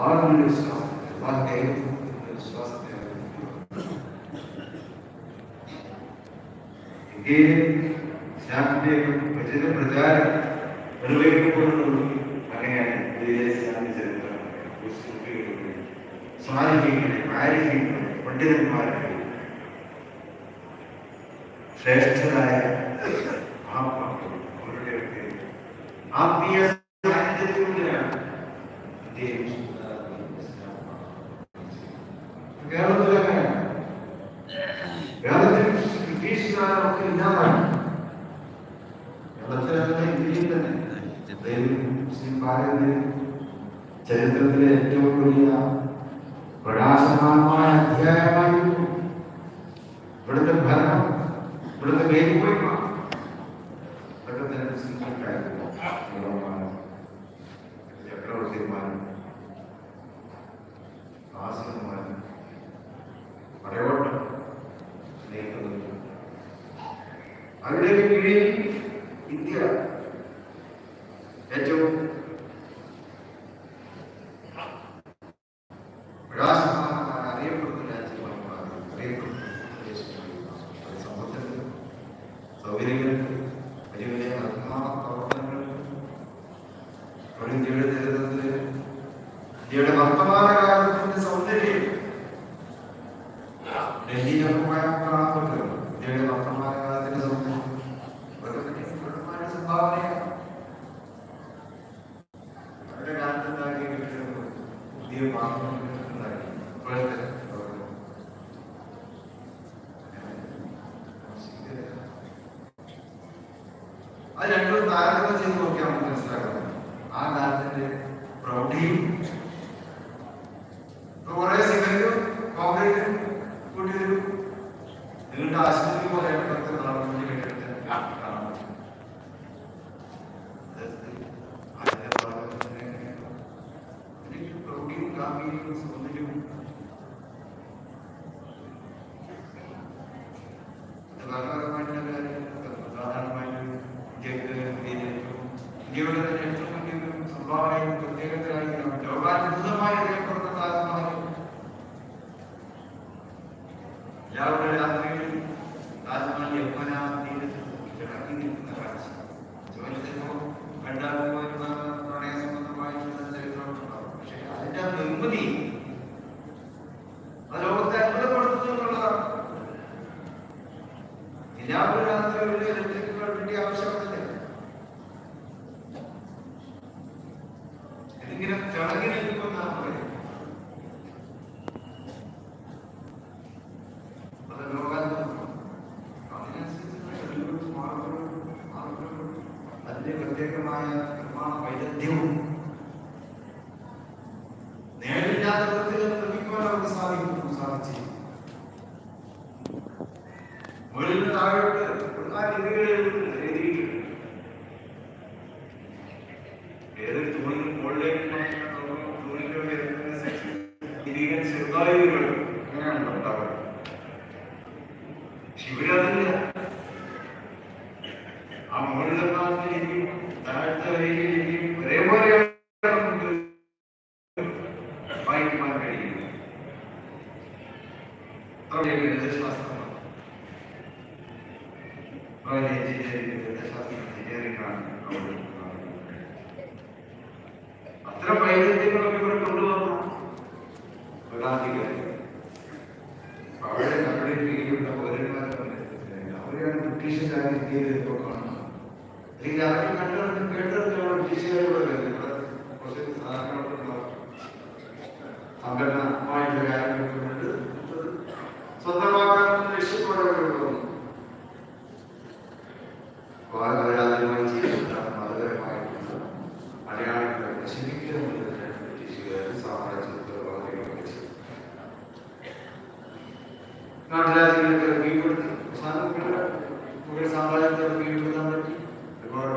बाहर हमने विश्वास बात कही विश्वास ये శాంతి ప్రజల ప్రచార నిర్వహింపులను అనే దేశాన్ని జరుగుతారు స్వాధీనం పారిహీనం పండితులు మారి శ్రేష్ఠరాయ ఆత్మీయ relatives, relatives to Krishna or Vrindavan. Relatives like Vrindavan. They Simbarad ने चरित्र के चोट लिया बड़ा समान माया अध्याय वायु बड़े भरना बड़े बेटी कोई माँ बड़े तरह से क्या करेगा चक्रवर्ती माँ आसन അവരുടെ കീഴിൽ ഇന്ത്യ ഏറ്റവും പ്രകാശമാനമായ അറിയപ്പെടുന്ന രാജ്യമായി മാറി അറിയപ്പെടുന്ന പ്രദേശമായി മാറി. അത് സമ്പത്തിന് സൗകര്യങ്ങൾക്ക് വലിയ വലിയ നിർമ്മാണ പ്രവർത്തനങ്ങൾക്ക് ഒരു ഇന്ത്യയുടെ ചരിത്രത്തില് ഇന്ത്യയുടെ വർത്തമാനകാലത്തിന്റെ അത് രണ്ടും താരതമ്യം ചെയ്ത് നോക്കിയാൽ നമുക്ക് മനസ്സിലാക്കാം ആ കാലത്തിന്റെ പ്രൗഢിയും ഇപ്പൊ കുറെ സിമെന്റും കോൺക്രീറ്റും കൂട്ടി ഒരു നീണ്ട ആശുപത്രി പോലെ പത്ത് നാളെ കെട്ടിടത്തിൽ കാണാൻ പറ്റും അതിന്റെ ഭാഗത്തിന് എനിക്ക് പ്രൗഢിയും ഗാംഭീര്യവും സൗന്ദര്യവും ഇന്ത്യയുടെ ഏറ്റവും വലിയൊരു സംഭാവനയും പ്രത്യേകതയായി ലോകാത്ഭുതമായ അറിയപ്പെടുന്ന താജ്മഹൽ എല്ലാവരുടെ രാത്രിയിൽ താജ്മഹൽ യമുന തീരത്ത് കിടക്കി നിൽക്കുന്ന കാഴ്ച. ചോദിച്ചപ്പോൾ കണ്ടാൽ പ്രണയ സംബന്ധമായിട്ടുള്ള ചരിത്രമുണ്ടാവും പക്ഷേ അതിന്റെ നിർമ്മിതി പ്രത്യേകമായ നിർമ്മാണ വൈദഗ്ധ്യവും നേരില്ലാത്ത വിധത്തിൽ നിർമ്മിക്കുവാൻ അവർക്ക് സാധിക്കുന്നു സാധിച്ചു മുകളിൽ താഴോട്ട് ഏതൊരു തൂണിൽ മുകളിലേക്ക് തിരികെ ചെറുതായി അങ്ങനെയാണല്ലോ ഉണ്ടാവുക. ശിവരാതില്ല ആ മുകളിലെ ഭാഗത്തെ വളരെ എഞ്ചിനീയറിംഗ് ഗണിതശാസ്ത്രം എഞ്ചിനീയറിംഗ് ആണ് അത്തരം വൈദ്യുതികളൊക്കെ ഇവിടെ കൊണ്ടുവന്നു ഭരണാധികാരി അവിടെ നമ്മുടെ കീഴിലുള്ള പൗരന്മാരെ അവരെയാണ് ബ്രിട്ടീഷുകാർ ഇന്ത്യയിൽ ഇപ്പോൾ കാണുന്നത് അല്ലെങ്കിൽ അവരെ കണ്ടു കേട്ടറിഞ്ഞാണ് ബ്രിട്ടീഷുകാരോട് കുറച്ച് സാധനങ്ങളൊക്കെ സംഘടന മുഗൾ സാമ്രാജ്യത്തോട് കീഴ്പ്പെടുത്താൻ പറ്റി? ഒരുപാട്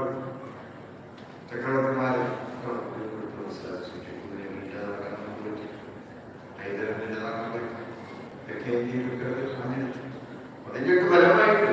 ചക്രവർത്തിമാരെ കീഴ്പ്പെടുത്തുന്ന സാധിച്ചു കുതിരയെ ഇല്ലാതാക്കാൻ പറ്റി. ഹൈദരം ഇല്ലാതാക്കാൻ പറ്റി തെക്കേ ഇന്ത്യയിലൊക്കെ അങ്ങനെ അതിന്റെയൊക്കെ ഫലമായിട്ട്